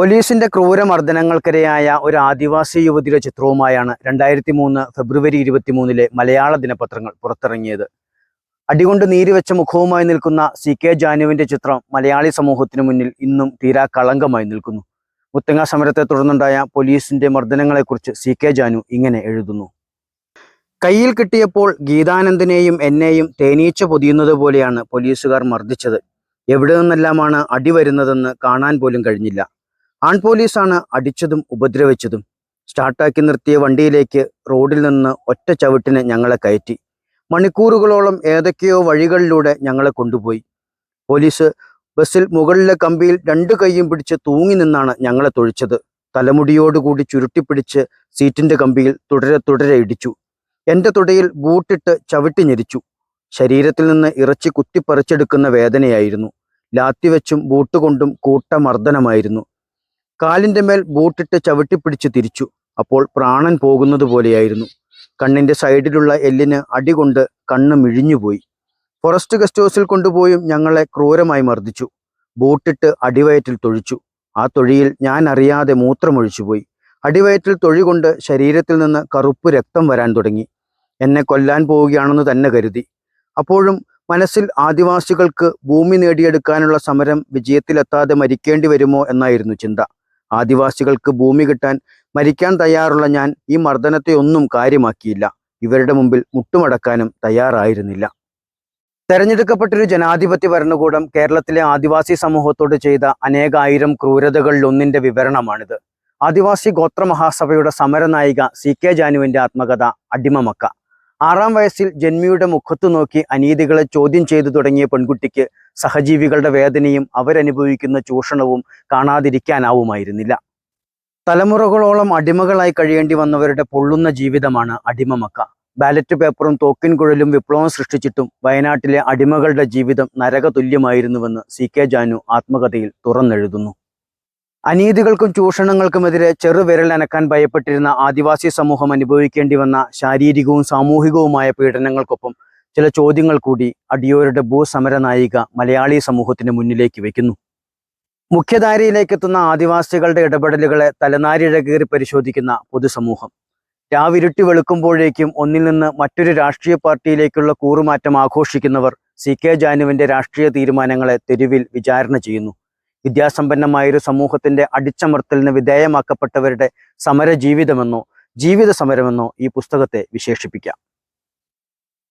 പോലീസിന്റെ ക്രൂരമർദ്ദനങ്ങൾക്കിരയായ ഒരു ആദിവാസി യുവതിയുടെ ചിത്രവുമായാണ് രണ്ടായിരത്തി മൂന്ന് ഫെബ്രുവരി ഇരുപത്തിമൂന്നിലെ മലയാള ദിനപത്രങ്ങൾ പുറത്തിറങ്ങിയത്. അടികൊണ്ട് നീരിവെച്ച മുഖവുമായി നിൽക്കുന്ന സി കെ ജാനുവിന്റെ ചിത്രം മലയാളി സമൂഹത്തിന് മുന്നിൽ ഇന്നും തീരാ കളങ്കമായി നിൽക്കുന്നു. മുത്തങ്ങ സമരത്തെ തുടർന്നുണ്ടായ പോലീസിന്റെ മർദ്ദനങ്ങളെക്കുറിച്ച് സി കെ ജാനു ഇങ്ങനെ എഴുതുന്നു. കയ്യിൽ കിട്ടിയപ്പോൾ ഗീതാനന്ദനെയും എന്നെയും തേനീച്ച പൊതിയുന്നത് പോലെയാണ് പോലീസുകാർ മർദ്ദിച്ചത്. എവിടെ നിന്നെല്ലാമാണ് അടി വരുന്നതെന്ന് കാണാൻ പോലും കഴിഞ്ഞില്ല. ആൺ പോലീസാണ് അടിച്ചതും ഉപദ്രവിച്ചതും. സ്റ്റാർട്ടാക്കി നിർത്തിയ വണ്ടിയിലേക്ക് റോഡിൽ നിന്ന് ഒറ്റ ചവിട്ടിന് ഞങ്ങളെ കയറ്റി. മണിക്കൂറുകളോളം ഏതൊക്കെയോ വഴികളിലൂടെ ഞങ്ങളെ കൊണ്ടുപോയി. പോലീസ് ബസ്സിൽ മുകളിലെ കമ്പിയിൽ രണ്ടു കൈയും പിടിച്ച് തൂങ്ങി നിന്നാണ് ഞങ്ങളെ തൊഴിച്ചത്. തലമുടിയോടുകൂടി ചുരുട്ടിപ്പിടിച്ച് സീറ്റിന്റെ കമ്പിയിൽ തുടരെ തുടരെ ഇടിച്ചു. എന്റെ തുടയിൽ ബൂട്ടിട്ട് ചവിട്ടി ഞെരിച്ചു. ശരീരത്തിൽ നിന്ന് ഇറച്ചി കുത്തിപ്പറിച്ചെടുക്കുന്ന വേദനയായിരുന്നു. ലാത്തിവെച്ചും ബൂട്ട് കൊണ്ടും കൂട്ടമർദ്ദനമായിരുന്നു. കാലിന്റെ മേൽ ബൂട്ടിട്ട് ചവിട്ടിപ്പിടിച്ച് തിരിച്ചു. അപ്പോൾ പ്രാണൻ പോകുന്നത് പോലെയായിരുന്നു. കണ്ണിന്റെ സൈഡിലുള്ള എല്ലിന് അടികൊണ്ട് കണ്ണ് മിഴിഞ്ഞുപോയി ഫോറസ്റ്റ് ഗസ്റ്റ് ഹൗസിൽ കൊണ്ടുപോയും ഞങ്ങളെ ക്രൂരമായി മർദ്ദിച്ചു. ബൂട്ടിട്ട് അടിവയറ്റിൽ തൊഴിച്ചു. ആ തൊഴിയിൽ ഞാൻ അറിയാതെ മൂത്രമൊഴിച്ചുപോയി അടിവയറ്റിൽ തൊഴി കൊണ്ട് ശരീരത്തിൽ നിന്ന് കറുപ്പ് രക്തം വരാൻ തുടങ്ങി. എന്നെ കൊല്ലാൻ പോവുകയാണെന്ന് തന്നെ കരുതി. അപ്പോഴും മനസ്സിൽ ആദിവാസികൾക്ക് ഭൂമി നേടിയെടുക്കാനുള്ള സമരം വിജയത്തിലെത്താതെ മരിക്കേണ്ടി വരുമോ എന്നായിരുന്നു ചിന്ത. ആദിവാസികൾക്ക് ഭൂമി കിട്ടാൻ മരിക്കാൻ തയ്യാറുള്ള ഞാൻ ഈ മർദ്ദനത്തെ ഒന്നും കാര്യമാക്കിയില്ല. ഇവരുടെ മുമ്പിൽ മുട്ടുമടക്കാനും തയ്യാറായിരുന്നില്ല. തെരഞ്ഞെടുക്കപ്പെട്ടൊരു ജനാധിപത്യ ഭരണകൂടം കേരളത്തിലെ ആദിവാസി സമൂഹത്തോട് ചെയ്ത അനേകായിരം ക്രൂരതകളിൽ ഒന്നിന്റെ വിവരണമാണിത്. ആദിവാസി ഗോത്ര മഹാസഭയുടെ സമരനായിക സി കെ ജാനുവിന്റെ ആത്മകഥ അടിമമക്ക. ആറാം വയസ്സിൽ ജന്മിയുടെ മുഖത്തു നോക്കി അനീതികളെ ചോദ്യം ചെയ്തു തുടങ്ങിയ പെൺകുട്ടിക്ക് സഹജീവികളുടെ വേദനയും അവരനുഭവിക്കുന്ന ചൂഷണവും കാണാതിരിക്കാനാവുമായിരുന്നില്ല. തലമുറകളോളം അടിമകളായി കഴിയേണ്ടി വന്നവരുടെ പൊള്ളുന്ന ജീവിതമാണ് അടിമമക്ക ബാലറ്റ് പേപ്പറും തോക്കിൻ കുഴലും വിപ്ലവം സൃഷ്ടിച്ചിട്ടും വയനാട്ടിലെ അടിമകളുടെ ജീവിതം നരകതുല്യമായിരുന്നുവെന്ന് സി കെ ജാനു ആത്മകഥയിൽ തുറന്നെഴുതുന്നു. അനീതികൾക്കും ചൂഷണങ്ങൾക്കുമെതിരെ ചെറുവിരൽ അനക്കാൻ ഭയപ്പെട്ടിരുന്ന ആദിവാസി സമൂഹം അനുഭവിക്കേണ്ടി വന്ന ശാരീരികവും സാമൂഹികവുമായ പീഡനങ്ങൾക്കൊപ്പം ചില ചോദ്യങ്ങൾ കൂടി അടിയോരുടെ ഭൂസമര നായിക മലയാളി സമൂഹത്തിന് മുന്നിലേക്ക് വയ്ക്കുന്നു. മുഖ്യധാരയിലേക്ക് എത്തുന്ന ആദിവാസികളുടെ ഇടപെടലുകളെ തലനാരിഴകേറി പരിശോധിക്കുന്ന പൊതുസമൂഹം. രാവിരുട്ടി വെളുക്കുമ്പോഴേക്കും ഒന്നിൽ നിന്ന് മറ്റൊരു രാഷ്ട്രീയ പാർട്ടിയിലേക്കുള്ള കൂറുമാറ്റം ആഘോഷിക്കുന്നവർ സി കെ ജാനുവിന്റെ രാഷ്ട്രീയ തീരുമാനങ്ങളെ തെരുവിൽ വിചാരണ ചെയ്യുന്നു. വിദ്യാസമ്പന്നമായൊരു സമൂഹത്തിന്റെ അടിച്ചമർത്തലിന് വിധേയമാക്കപ്പെട്ടവരുടെ സമര ജീവിതമെന്നോ ജീവിത സമരമെന്നോ ഈ പുസ്തകത്തെ വിശേഷിപ്പിക്കാം.